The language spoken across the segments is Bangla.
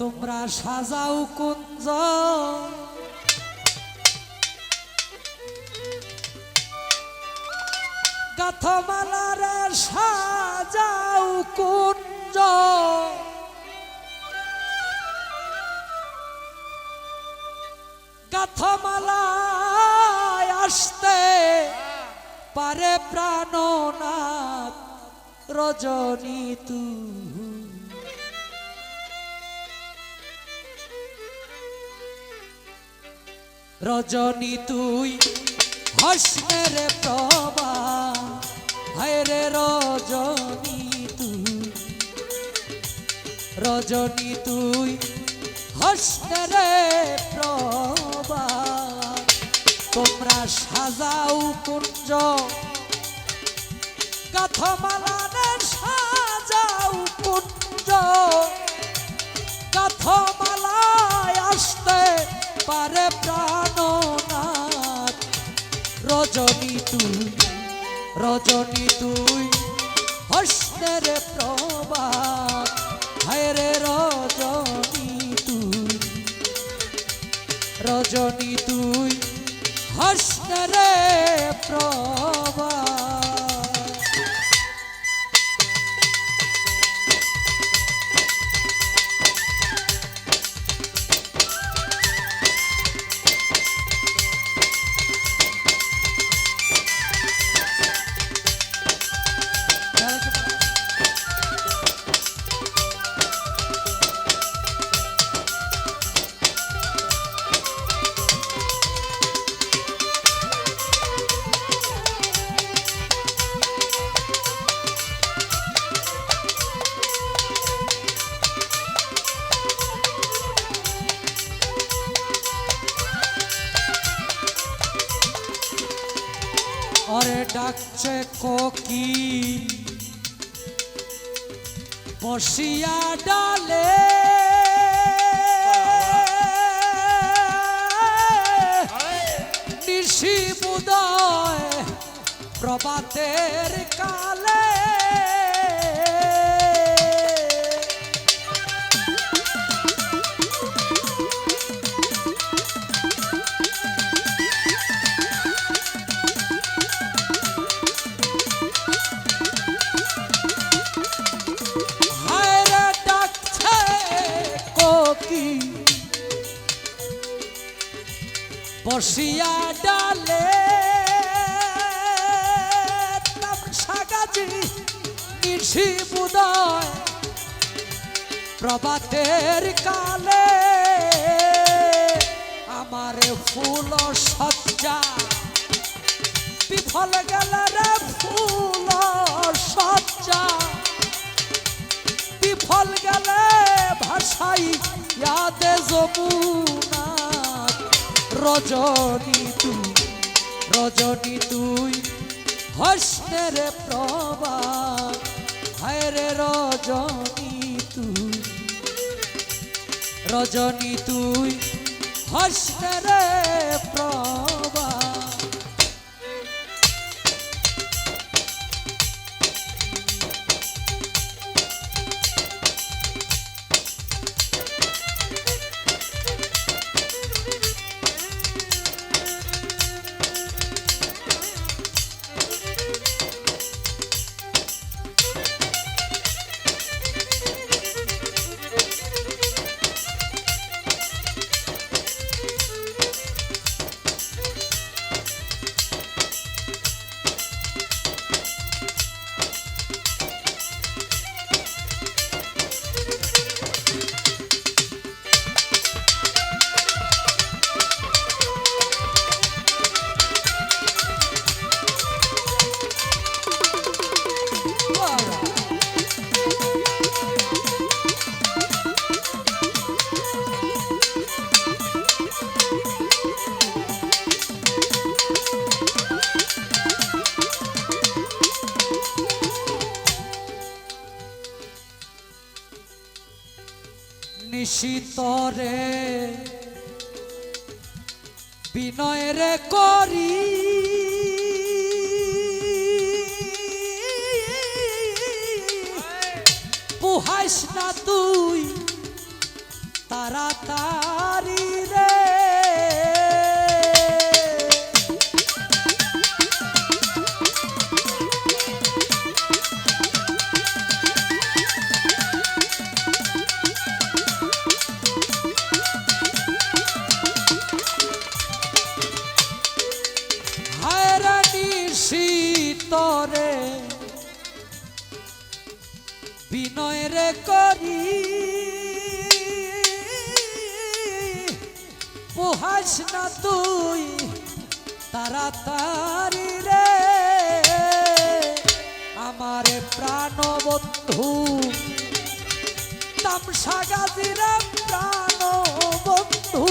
তোমরা সাজাও কুঞ্জ গাথমালারে সাজাও কুঞ্জ গাথমালায় আসতে পারে প্রাণনাথ রজনী তুই। রজনী তুই হসনে রে প্রভা। হায় রে রজনী তুই রজনী তুই হসনে রে প্রভা। তোমরা সাজাও কুঞ্জ কথমালানে সাজাও কুঞ্জ। কথমালায় আসতে পারে প্রাণনাথ রজনী তুই রজনী তুই হস্তের প্রবাদ হায় রে রজনী তুই রজনী তুই হস্তের ওরে ডাকছে কোকি বসিয়া ডালে। নিশি বুদয় প্রভাতের কালে। বসিয়া ডালে বুদয় প্রভাতের কালে আমার ফুল সজ্জা। বিফল গেল রে ফুল সজ্জা। বিফল গেলে ভাষাই ইয়াদে যমুনা রজনী তুই রজনী তুই হসনে রে প্রভা হায় রে রজনী তুই। রজনী তুই হসনে রে প্রভা নিশিতরে বিনয়রে করি। পুহাইস না তুই তাড়াতাড়ি রে। বিনয় রে করি। পোহাস না তুই তাড়াতাড়ি রে। আমার প্রাণ বন্ধু তামসা গাজিরা প্রাণ বন্ধু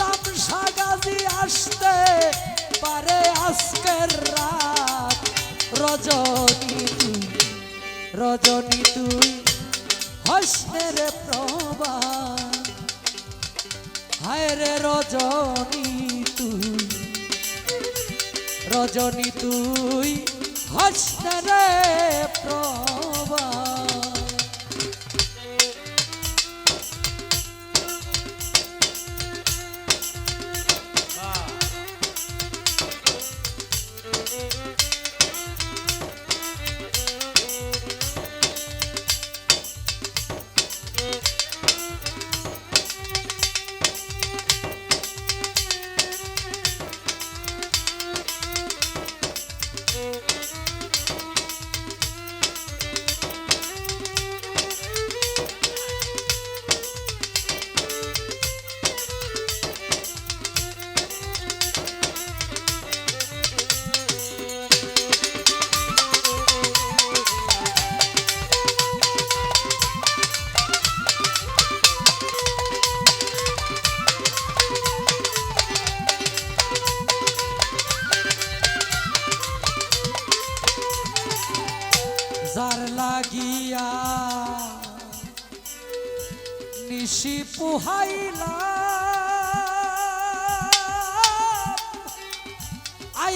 তামসা গাজি আসতে পারে আজকের রাত রজনী তুই রজনী তুই হসনের প্রভা। হায় রজনী তুই রজনী তুই হসনের প্রভা। যার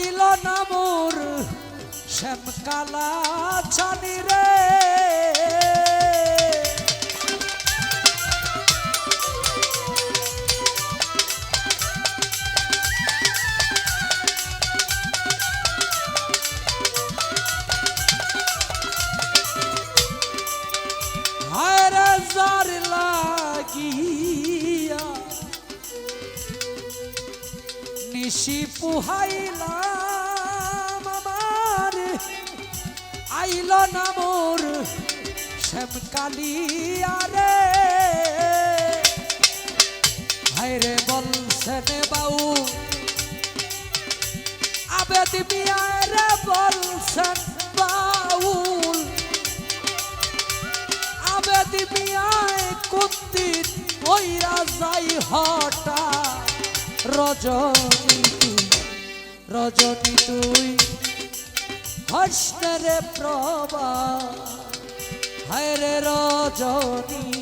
আইল না মোর শ্যামকালা চানি রে। হায়রে যার আইল না মোর শ্যামকালিয়া রে হায়রে বলছেন বাউ আবেদ মিয়ারে বলছেন বাউল আবেদ মিয়ায় কুন্দিন ওইরা যাই হটা রজনী তুই রজনী তুই। হসরে প্রভা হরে রজনী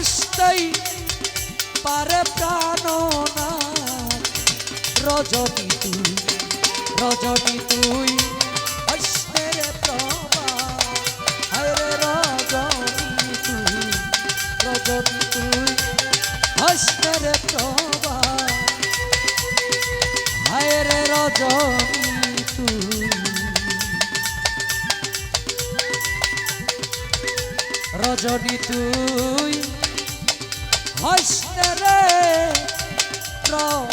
আসতেই পারে রজনী তুই রজনী তুই রজনী তুই অশ্বের প্রভা। হায় রে রজনী তুই রজনী তুই হসতে রে প্রভা।